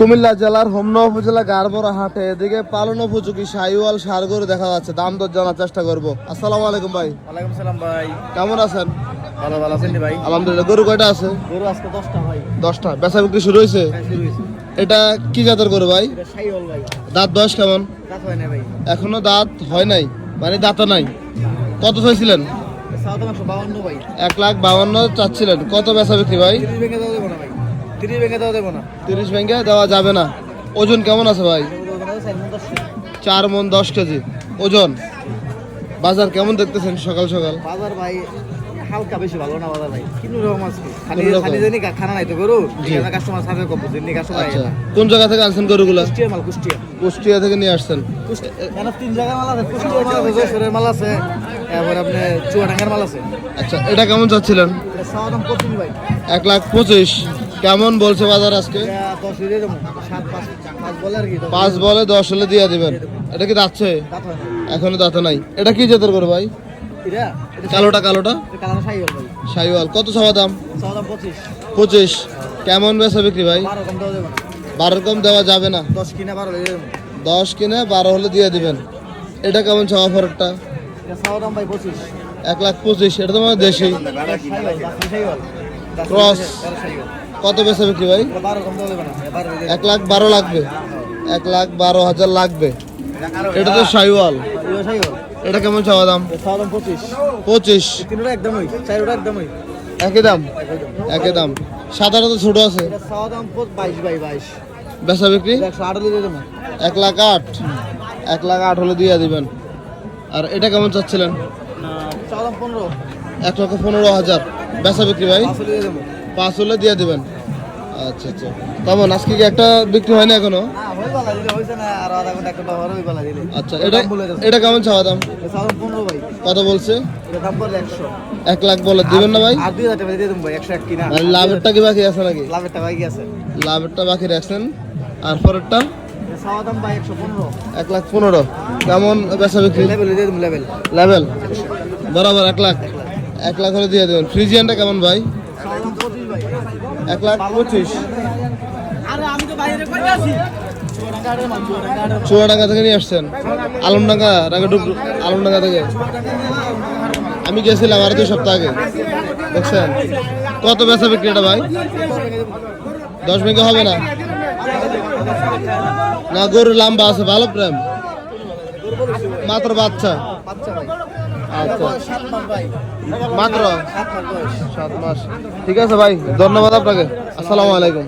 কুমিল্লা জেলার হোমনা উপজেলা গারবরা হাটে এদিকে পালন উপযোগী সাইওয়াল সার গরু দেখা যাচ্ছে। দাম দর জানার চেষ্টা করব। আসসালামু আলাইকুম ভাই। ওয়ালাইকুম সালাম ভাই। কেমন আছেন? ভালো ভালো আছেন ভাই? আলহামদুলিল্লাহ। গরু কয়টা আছে? গরু আজকে দশটা ভাই। দশটা। বেচা বিক্রি শুরু হয়েছে? হ্যাঁ, শুরু হয়েছে। এটা কি জাতের গরু ভাই? এটা সাইওয়াল ভাই। দাঁত বয়স কেমন? কাজ হয় না ভাই। এখনও দাঁত হয় নাই? মানে দাঁতা নাই? কত চাইছিলেন? এক লাখ বাউন্ন চাচ্ছিলেন। কত বেচা বিক্রি ভাই? তিরিশ ভেঙে দেওয়া দেবো না। তিরিশ দেওয়া ব্যাংকে যাবে না। ওজন কেমন আছে ভাই? চার মন দশ কেজি। ওজন? বাজার কেমন দেখতেছেন সকাল সকাল? বাজার ভাই হালকা বেশি ভালো না বাজার ভাই? কিন্তু রকম আজকে? খালি খালি জানি খানা নাই তো গরু। এখানে কাস্টমার কম আচ্ছা। কোন জায়গা থেকে আনছেন গরুগুলা? কুষ্টিয়া মাল কুষ্টিয়া। কুষ্টিয়া থেকে নিয়ে আসছেন। এখানে তিন জায়গার মাল আছে মাল আছে যশোরের মাল আছে এরপর আপনি চুয়াডাঙ্গার মাল আছে। আচ্ছা এটা কেমন চাচ্ছিলেন? পঁচিশ ভাই। এক লাখ পঁচিশ। কেমন বলছে বাজার আজকে? পাঁচ বলে দশ হলে দিয়ে দিবেন। এটা কি যাচ্ছে এখনও দাঁতে নাই। এটা কি জাতের গরু ভাই? কালোটা কালোটা? সাইওয়াল কত চাওয়া দাম? পঁচিশ। কেমন বেচা বিক্রি ভাই? বারো কম দেওয়া বারোর কম দেওয়া যাবে না। দশ কিনা বারো দশ কিনে বারো হলে দিয়ে দিবেন। এটা কেমন চাওয়া ফরটা এক লাখ পঁচিশ। এটা তো মানে দেশি। সাইওয়াল। কত বেচা বিক্রি ভাই? এক লাখ বারো লাগবে। এক লাখ বারো হাজার লাগবে। এটা তো সাইওয়াল। এটা কেমন চাওয়া দাম? পঁচিশ। একই দাম? একই দাম। সাদাটা তো ছোট আছে। বেচা বিক্রি? এক লাখ আট। এক লাখ আট হলে দিয়ে দিবেন। আর এটা কেমন চাচ্ছিলেন? পনেরো। এক লক্ষ পনেরো হাজার। বেচা বিক্রি ভাই? পাঁচ হলে দিয়ে দিবেন। আচ্ছা আচ্ছা। তেমন আজকে কি একটা বিক্রি এখনও? হয়ে না দিলে আচ্ছা এটা। এটা কেমন চাওয়া দাম? কত বলছে? এক লাখ বলে দিবেন না ভাই? মানে লাভেরটা কি বাকি আছে নাকি? লাভেরটা বাকি রাখছেন। আর পরেরটা? এক লাখ পনেরো। কেমন বেচা বিক্রি? লেভেল বরাবর এক লাখ। এক লাখ হলে দিয়ে দেবেন। ফ্রিজিয়ানটা কেমন ভাই চাওয়া দাম পঁচিশ ভাই এক লাখ পঁচিশ। চুয়াডাঙ্গা থেকে নিয়ে আসছেন। আলমডাঙ্গা রাগাডুব আলমডাঙ্গা থেকে। আমি গেছিলাম আর দুই সপ্তাহ আগে দেখছেন? কত বেচা বিক্রি এটা ভাই? দশ বিঘা হবে না? না গরুর লাম্বা আছে ভালো প্রেম। মাত্র বাচ্চা। বাচ্চা ভাই মাত্র সাত মাস বয়স সাত মাস। ঠিক আছে ভাই ধন্যবাদ আপনাকে। আসসালামু আলাইকুম।